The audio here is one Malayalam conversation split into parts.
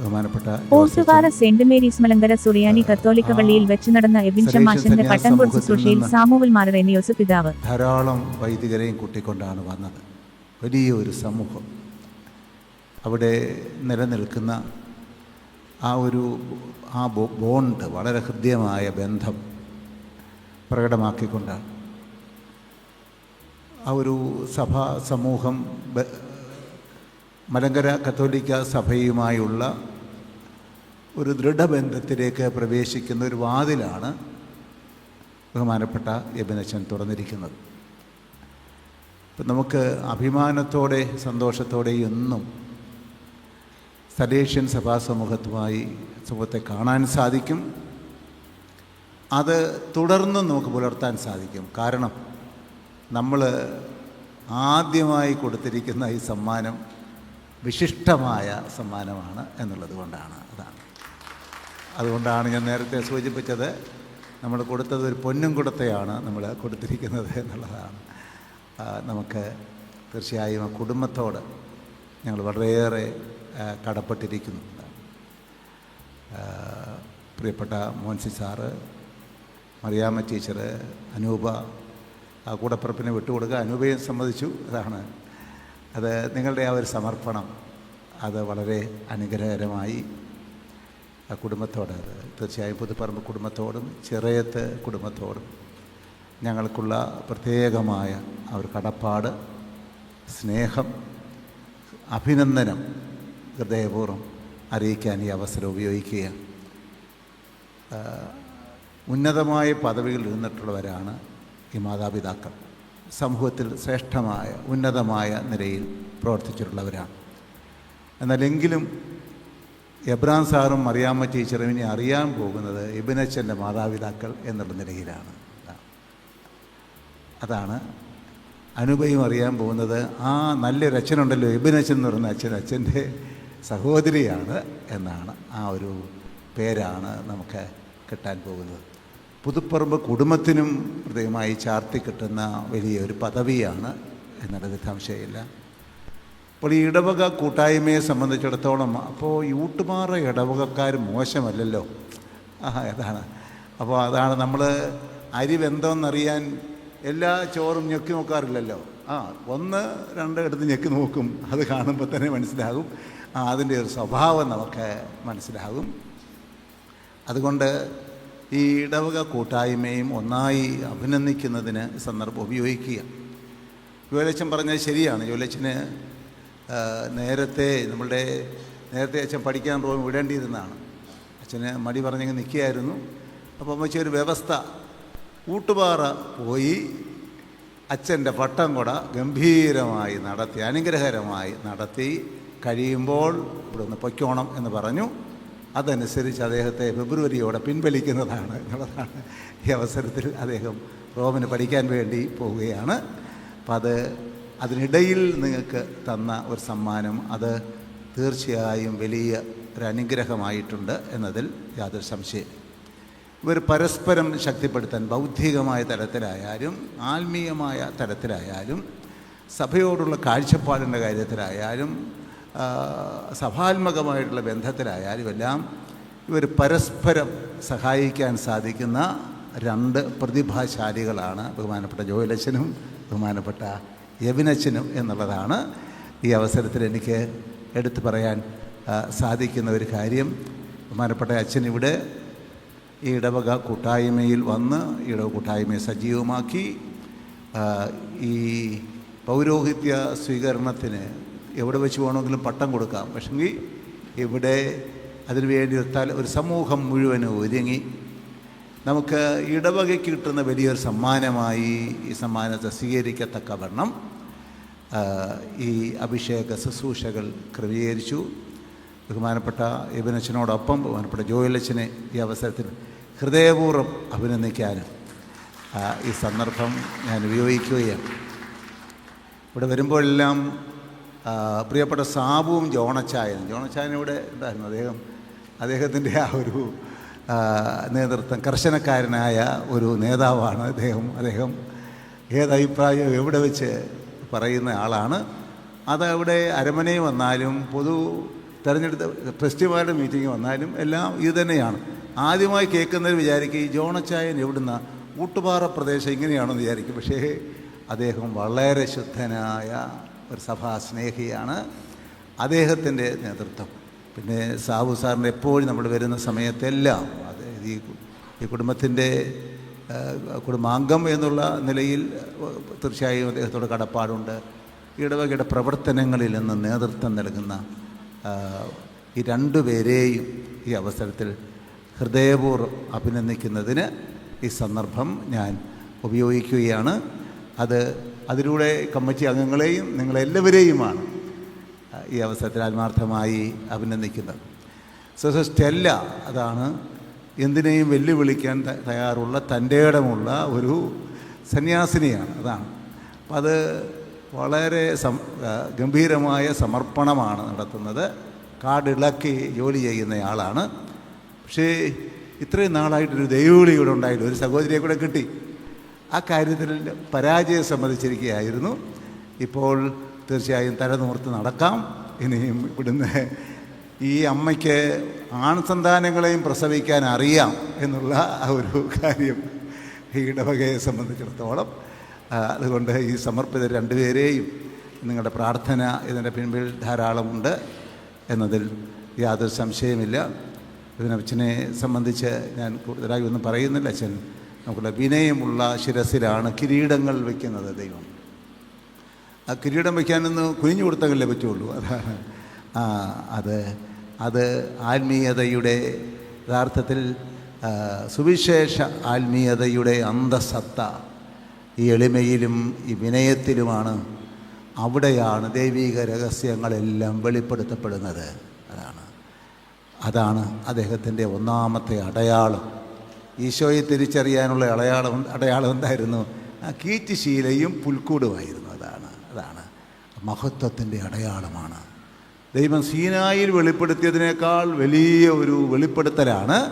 ബഹുമാനപ്പെട്ട സെന്റ് മേരീസ് മലങ്കര സുറിയാനി കത്തോലിക്ക പള്ളിയിൽ വെച്ച് നടന്ന എബിൻ പട്ടം ഷമാഷിന്റെ സന്യാസ പട്ടംകൊട് സമൂഹത്തിൽ ശുശ്രൂഷയിൽ സാമുവൽ മാറർ എന്നിയോസ് പിതാവ്. ധാരാളം വൈദികരെയും കൂട്ടിക്കൊണ്ടാണ് വന്നത്. വലിയൊരു സമൂഹം. അവിടെ നിലനിൽക്കുന്ന ആ ഒരു ആ ബോണ്ട് വളരെ ഹൃദ്യമായ ബന്ധം പ്രകടമാക്കിക്കൊണ്ടാണ്. ആ ഒരു സഭാ സമൂഹം മലങ്കര കത്തോലിക്ക സഭയുമായുള്ള ഒരു ദൃഢബന്ധത്തിലേക്ക് പ്രവേശിക്കുന്ന ഒരു വാതിലാണ് ബഹുമാനപ്പെട്ട യബിനച്ചൻ തുറന്നിരിക്കുന്നത്. ഇപ്പം നമുക്ക് അഭിമാനത്തോടെ സന്തോഷത്തോടെ എന്നും സലേഷ്യൻ സഭാ സമൂഹത്തുമായി സമൂഹത്തെ കാണാൻ സാധിക്കും. അത് തുടർന്നും നമുക്ക് പുലർത്താൻ സാധിക്കും. കാരണം നമ്മൾ ആദ്യമായി കൊടുത്തിരിക്കുന്ന ഈ സമ്മാനം വിശിഷ്ടമായ സമ്മാനമാണ് എന്നുള്ളത് കൊണ്ടാണ്. അതാണ്. അതുകൊണ്ടാണ് ഞാൻ നേരത്തെ സൂചിപ്പിച്ചത് നമ്മൾ കൊടുത്തത് ഒരു പൊന്നും കുടത്തെയാണ് നമ്മൾ കൊടുത്തിരിക്കുന്നത് എന്നുള്ളതാണ്. നമുക്ക് തീർച്ചയായും ആ കുടുംബത്തോട് ഞങ്ങൾ വളരെയേറെ കടപ്പെട്ടിരിക്കുന്നുണ്ട് കടപ്പെട്ടിരിക്കുന്നു. പ്രിയപ്പെട്ട മോൻസി സാറ് മറിയാമ്മ ടീച്ചർ അനൂപ ആ കൂടപ്പിറപ്പിനെ വിട്ടുകൊടുക്കുക. അനൂപയും സമ്മതിച്ചു. അതാണ് അത് നിങ്ങളുടെ ആ ഒരു സമർപ്പണം അത് വളരെ അനുഗ്രഹകരമായി ആ കുടുംബത്തോട് തീർച്ചയായും പുതുപ്പറമ്പ് കുടുംബത്തോടും ചിറയത്ത് കുടുംബത്തോടും ഞങ്ങൾക്കുള്ള പ്രത്യേകമായ ഒരു കടപ്പാട് സ്നേഹം അഭിനന്ദനം ഹൃദയപൂർവം അറിയിക്കാൻ ഈ അവസരം ഉപയോഗിക്കുക ഉന്നതമായ പദവികളിൽ ഇരുന്നിട്ടുള്ളവരാണ് ഈ മാതാപിതാക്കൾ. സമൂഹത്തിൽ ശ്രേഷ്ഠമായ ഉന്നതമായ നിലയിൽ പ്രവർത്തിച്ചിട്ടുള്ളവരാണ്. എന്നാലെങ്കിലും എബ്രാം സാറും മറിയാമ്മ ടീച്ചറും അറിയാൻ പോകുന്നത് ഇബിനച്ചന്റെ മാതാപിതാക്കൾ എന്നുള്ള നിലയിലാണ്. അതാണ് അനുപയും അറിയാൻ പോകുന്നത് ആ നല്ലൊരു അച്ഛനുണ്ടല്ലോ ഇബിനച്ചൻ എന്ന് പറയുന്ന അച്ഛൻ അച്ഛന്റെ സഹോദരിയാണ് എന്നാണ് ആ ഒരു പേരാണ് നമുക്ക് കിട്ടാൻ പോകുന്നത്. പുതുപ്പറമ്പ് കുടുംബത്തിനും പ്രത്യേകമായി ചാർത്തി കിട്ടുന്ന വലിയൊരു പദവിയാണ് എന്നുള്ളത് സംശയമില്ല അപ്പോൾ ഈ ഇടവക കൂട്ടായ്മയെ സംബന്ധിച്ചിടത്തോളം അപ്പോൾ യൂട്ടുമാറ ഇടവകക്കാർ മോശമല്ലല്ലോ? ആ അതാണ്. അപ്പോൾ അതാണ് നമ്മൾ അരി വെന്തോന്നറിയാൻ എല്ലാ ചോറും ഞെക്കി നോക്കാറില്ലല്ലോ? ആ ഒന്ന് രണ്ട് എടുത്ത് ഞെക്കി നോക്കും. അത് കാണുമ്പോൾ തന്നെ മനസ്സിലാകും. ആ അതിന്റെ ഒരു സ്വഭാവം നമുക്ക് മനസ്സിലാകും. അതുകൊണ്ട് ഈ ഇടവക കൂട്ടായ്മയും ഒന്നായി അഭിനന്ദിക്കുന്നതിന് സന്ദർഭം ഉപയോഗിക്കുക. ജോലച്ചൻ പറഞ്ഞത് ശരിയാണ്. ജോലച്ചന് നേരത്തെ നമ്മളുടെ നേരത്തെ അച്ഛൻ പഠിക്കാൻ റൂം വിടേണ്ടിയിരുന്നതാണ്. അച്ഛന് മടി പറഞ്ഞെങ്കിൽ നിൽക്കുകയായിരുന്നു. അപ്പോൾ അമ്മച്ചി ഒരു വ്യവസ്ഥ. കൂട്ടുപാറ പോയി അച്ഛന്റെ പട്ടം കൂട ഗംഭീരമായി നടത്തി അനുഗ്രഹകരമായി നടത്തി കഴിയുമ്പോൾ ഇവിടെ ഒന്ന് പൊയ്ക്കോണം എന്ന് പറഞ്ഞു. അതനുസരിച്ച് അദ്ദേഹത്തെ ഫെബ്രുവരിയോടെ പിൻവലിക്കുന്നതാണ് എന്നുള്ളതാണ് ഈ അവസരത്തിൽ അദ്ദേഹം റോമിന് പഠിക്കാൻ വേണ്ടി പോവുകയാണ്. അപ്പം അത് അതിനിടയിൽ നിങ്ങൾക്ക് തന്ന ഒരു സമ്മാനം അത് തീർച്ചയായും വലിയ ഒരു അനുഗ്രഹമായിട്ടുണ്ട് എന്നതിൽ യാതൊരു സംശയം. ഇവർ പരസ്പരം ശക്തിപ്പെടുത്താൻ ബൗദ്ധികമായ തലത്തിലായാലും ആത്മീയമായ തലത്തിലായാലും സഭയോടുള്ള കാഴ്ചപ്പാടിന്റെ കാര്യത്തിലായാലും സഭാത്മകമായിട്ടുള്ള ബന്ധത്തിലായാലും എല്ലാം ഇവർ പരസ്പരം സഹായിക്കാൻ സാധിക്കുന്ന രണ്ട് പ്രതിഭാശാലികളാണ് ബഹുമാനപ്പെട്ട ജോയിലച്ഛനും ബഹുമാനപ്പെട്ട യവിനച്ചനും എന്നുള്ളതാണ് ഈ അവസരത്തിൽ എനിക്ക് എടുത്തു പറയാൻ സാധിക്കുന്ന ഒരു കാര്യം. ബഹുമാനപ്പെട്ട അച്ഛൻ ഇവിടെ ഈ ഇടവക കൂട്ടായ്മയിൽ വന്ന് ഇടവ കൂട്ടായ്മയെ സജീവമാക്കി ഈ പൗരോഹിത്യ സ്വീകരണത്തിന് എവിടെ വെച്ച് വേണമെങ്കിലും പട്ടം കൊടുക്കാം. പക്ഷെങ്കിൽ ഇവിടെ അതിനുവേണ്ടി ഒരു സമൂഹം മുഴുവനും ഒരുങ്ങി. നമുക്ക് ഇടവകയ്ക്ക് കിട്ടുന്ന വലിയൊരു സമ്മാനമായി ഈ സമ്മാനത്തെ സ്വീകരിക്കത്തക്കവണ്ണം വണ്ണം ഈ അഭിഷേക ശുശ്രൂഷകൾ ക്രമീകരിച്ചു. ബഹുമാനപ്പെട്ട ഇബനച്ചനോടൊപ്പം ബഹുമാനപ്പെട്ട ജോയലച്ചനെ ഈ അവസരത്തിൽ ഹൃദയപൂർവം അഭിനന്ദിക്കാനും ഈ സന്ദർഭം ഞാൻ ഉപയോഗിക്കുകയാണ്. ഇവിടെ വരുമ്പോഴെല്ലാം പ്രിയപ്പെട്ട സാബുവും ജോണച്ചായനും. ജോണച്ചായൻ ഇവിടെ ഉണ്ടായിരുന്നു അദ്ദേഹം അദ്ദേഹത്തിന്റെ ആ ഒരു നേതൃത്വം കർശനക്കാരനായ ഒരു നേതാവാണ് അദ്ദേഹം. അദ്ദേഹം ഏതഭിപ്രായം എവിടെ വെച്ച് പറയുന്ന ആളാണ്. അതവിടെ അരമനയിൽ വന്നാലും പൊതു തെരഞ്ഞെടുത്ത ഫെസ്റ്റിവലിന്റെ മീറ്റിംഗ് വന്നാലും എല്ലാം ഇത് തന്നെയാണ്. ആദ്യമായി കേൾക്കുന്നവർ വിചാരിക്കും ഈ ജോണച്ചായൻ എവിടുന്ന? ഊട്ടുപാറ പ്രദേശം ഇങ്ങനെയാണെന്ന് വിചാരിക്കും. പക്ഷേ അദ്ദേഹം വളരെ ശുദ്ധനായ ഒരു സഭാ സ്നേഹിയാണ് അദ്ദേഹത്തിന്റെ നേതൃത്വം. പിന്നെ സാബു സാറിന്റെ എപ്പോഴും നമ്മൾ വരുന്ന സമയത്തെല്ലാം അത് ഈ ഈ കുടുംബത്തിന്റെ കുടുംബാംഗം എന്നുള്ള നിലയിൽ തീർച്ചയായും അദ്ദേഹത്തോട് കടപ്പാടുണ്ട്. ഇടവകയുടെ പ്രവർത്തനങ്ങളിൽ നിന്ന് നേതൃത്വം നൽകുന്ന ഈ രണ്ടുപേരെയും ഈ അവസരത്തിൽ ഹൃദയപൂർവം അഭിനന്ദിക്കുന്നതിന് ഈ സന്ദർഭം ഞാൻ ഉപയോഗിക്കുകയാണ്. അത് അതിലൂടെ കമ്മിറ്റി അംഗങ്ങളെയും നിങ്ങളെല്ലാവരെയുമാണ് ഈ അവസരത്തിൽ ആത്മാർത്ഥമായി അഭിനന്ദിക്കുന്നത്. സോ സോ സ്റ്റെല്ല അതാണ് എന്തിനേയും വെല്ലുവിളിക്കാൻ തയ്യാറുള്ള തന്റെ ഇടമുള്ള ഒരു സന്യാസിനിയാണ് അതാണ്. അപ്പം അത് വളരെ സം ഗംഭീരമായ സമർപ്പണമാണ് നടത്തുന്നത്. കാടിളക്കി ജോലി ചെയ്യുന്നയാളാണ്. പക്ഷേ ഇത്രയും നാളായിട്ടൊരു ദൈവവിളി ഇവിടെ ഉണ്ടായില്ല. ഒരു സഹോദരിയെ കൂടെ കിട്ടി. ആ കാര്യത്തിൽ പരാജയം സമ്മതിച്ചിരിക്കുകയായിരുന്നു. ഇപ്പോൾ തീർച്ചയായും തലനോർത്ത് നടക്കാം. ഇനിയും ഇവിടുന്ന് ഈ അമ്മയ്ക്ക് ആൺസന്താനങ്ങളെയും പ്രസവിക്കാൻ അറിയാം എന്നുള്ള ആ ഒരു കാര്യം ഈ ഇടവകയെ സംബന്ധിച്ചിടത്തോളം. അതുകൊണ്ട് ഈ സമർപ്പിത രണ്ടുപേരെയും നിങ്ങളുടെ പ്രാർത്ഥന ഇതിന്റെ പിൻപിൽ ധാരാളമുണ്ട് എന്നതിൽ യാതൊരു സംശയമില്ല ഇതിനച്ഛനെ സംബന്ധിച്ച് ഞാൻ കൂടുതലായി ഒന്നും പറയുന്നില്ല. അച്ഛൻ നമുക്കുള്ള വിനയമുള്ള ശിരസിലാണ് കിരീടങ്ങൾ വയ്ക്കുന്നത് ദൈവം. ആ കിരീടം വയ്ക്കാനൊന്ന് കുനിഞ്ഞു കൊടുത്തല്ലേ പറ്റുള്ളൂ? അതാണ് ആ അത് അത് ആത്മീയതയുടെ യഥാർത്ഥത്തിൽ സുവിശേഷ ആത്മീയതയുടെ അന്തസത്ത ഈ എളിമയിലും ഈ വിനയത്തിലുമാണ്. അവിടെയാണ് ദൈവിക രഹസ്യങ്ങളെല്ലാം വെളിപ്പെടുത്തപ്പെടുന്നത്. അതാണ് അതാണ് അദ്ദേഹത്തിന്റെ ഒന്നാമത്തെ അടയാളം. ഈശോയെ തിരിച്ചറിയാനുള്ള അടയാളം അടയാളം എന്തായിരുന്നു? ആ കീറ്റുശീലയും പുൽക്കൂടുമായിരുന്നു. അതാണ് അതാണ് മഹത്വത്തിന്റെ അടയാളമാണ്. ദൈവം സീനായിൽ വെളിപ്പെടുത്തിയതിനേക്കാൾ വലിയ ഒരു വെളിപ്പെടുത്തലാണ്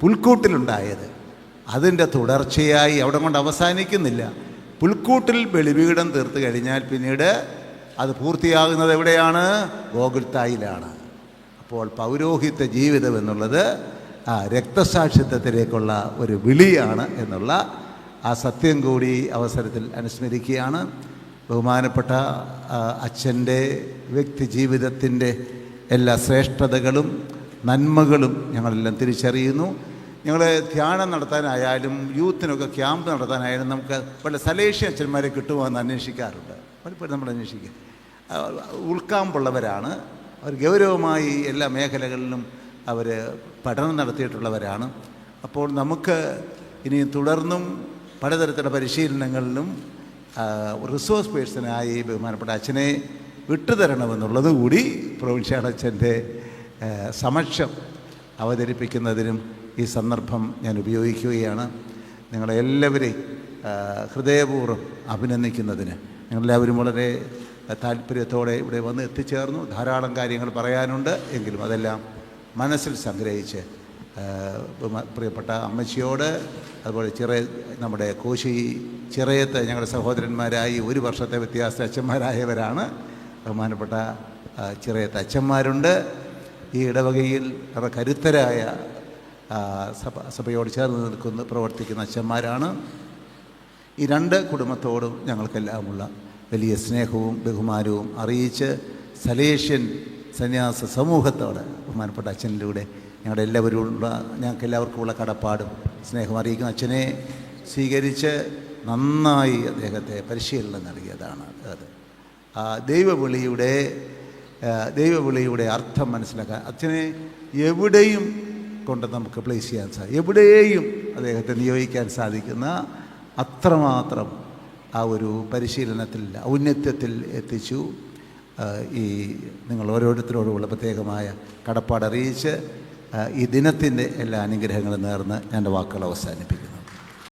പുൽക്കൂട്ടിലുണ്ടായത്. അതിന്റെ തുടർച്ചയായി അവിടെ കൊണ്ട് അവസാനിക്കുന്നില്ല. പുൽക്കൂട്ടിൽ ബലിപീഠം തീർത്ത് കഴിഞ്ഞാൽ പിന്നീട് അത് പൂർത്തിയാകുന്നത് എവിടെയാണ്? ഗോകുൽത്തായിലാണ് അപ്പോൾ പൗരോഹിത്യ ജീവിതം എന്നുള്ളത് ആ രക്തസാക്ഷിത്വത്തിലേക്കുള്ള ഒരു വിളിയാണ് എന്നുള്ള ആ സത്യം കൂടി അവസരത്തിൽ അനുസ്മരിക്കുകയാണ്. ബഹുമാനപ്പെട്ട അച്ഛന്റെ വ്യക്തി ജീവിതത്തിന്റെ എല്ലാ ശ്രേഷ്ഠതകളും നന്മകളും ഞങ്ങളെല്ലാം തിരിച്ചറിയുന്നു. ഞങ്ങൾ ധ്യാനം നടത്താനായാലും യൂത്തിനൊക്കെ ക്യാമ്പ് നടത്താനായാലും നമുക്ക് പല സലേഷ്യ അച്ഛന്മാരെ കിട്ടുമോ എന്ന് അന്വേഷിക്കാറുണ്ട്. പലപ്പോഴും നമ്മൾ അന്വേഷിക്കുക ഉൾക്കാമ്പുള്ളവരാണ്. അവർ ഗൗരവമായി എല്ലാ മേഖലകളിലും അവർ പഠനം നടത്തിയിട്ടുള്ളവരാണ്. അപ്പോൾ നമുക്ക് ഇനി തുടർന്നും പലതരത്തിലുള്ള പരിശീലനങ്ങളിലും റിസോഴ്സ് പേഴ്സണായി ബഹുമാനപ്പെട്ട അച്ഛനെ വിട്ടുതരണമെന്നുള്ളത് കൂടി പ്രൊവിൻഷ്യൽ അച്ഛന്റെ സമക്ഷം അവതരിപ്പിക്കുന്നതിനും ഈ സന്ദർഭം ഞാൻ ഉപയോഗിക്കുകയാണ്. നിങ്ങളെല്ലാവരെയും ഹൃദയപൂർവം അഭിനന്ദിക്കുന്നതിന് നിങ്ങളെല്ലാവരും വളരെ താല്പര്യത്തോടെ ഇവിടെ വന്ന് എത്തിച്ചേർന്നു. ധാരാളം കാര്യങ്ങൾ പറയാനുണ്ട്. എങ്കിലും അതെല്ലാം മനസ്സിൽ സംഗ്രഹിച്ച് പ്രിയപ്പെട്ട അമ്മച്ചിയോട് അതുപോലെ ചെറിയ നമ്മുടെ കോശി ചിറയത്ത് ഞങ്ങളുടെ സഹോദരന്മാരായി ഒരു വർഷത്തെ വ്യത്യാസ അച്ഛന്മാരായവരാണ്. ബഹുമാനപ്പെട്ട ചിറയത്ത് അച്ഛന്മാരുണ്ട്. ഈ ഇടവകയിൽ അവരുടെ കരുത്തരായ സഭ സഭയോട് ചേർന്ന് നിൽക്കുന്ന പ്രവർത്തിക്കുന്ന അച്ഛന്മാരാണ്. ഈ രണ്ട് കുടുംബത്തോടും ഞങ്ങൾക്കെല്ലാമുള്ള വലിയ സ്നേഹവും ബഹുമാനവും അറിയിച്ച് സലേഷ്യൻ സന്യാസ സമൂഹത്തോട് ബഹുമാനപ്പെട്ട അച്ഛനിലൂടെ ഞങ്ങളുടെ എല്ലാവരോടുള്ള ഞങ്ങൾക്ക് എല്ലാവർക്കുമുള്ള കടപ്പാടും സ്നേഹം അറിയിക്കുന്ന. അച്ഛനെ സ്വീകരിച്ച് നന്നായി അദ്ദേഹത്തെ പരിശീലനം നൽകിയതാണ് അത്. ദൈവവിളിയുടെ ദൈവവിളിയുടെ അർത്ഥം മനസ്സിലാക്കാൻ അച്ഛനെ എവിടെയും കൊണ്ട് നമുക്ക് പ്ലേസ് ചെയ്യാൻ സാധിക്കും എവിടെയും അദ്ദേഹത്തെ നിയോഗിക്കാൻ സാധിക്കുന്ന അത്രമാത്രം ആ ഒരു പരിശീലനത്തിൽ ഔന്നത്യത്തിൽ എത്തിച്ചു. ഈ നിങ്ങൾ ഓരോരുത്തരോടുമുള്ള പ്രത്യേകമായ കടപ്പാട് അറിയിച്ച് ഈ ദിനത്തിന്റെ എല്ലാ അനുഗ്രഹങ്ങളും നേർന്ന് എന്റെ വാക്കുകൾ അവസാനിപ്പിക്കുന്നു.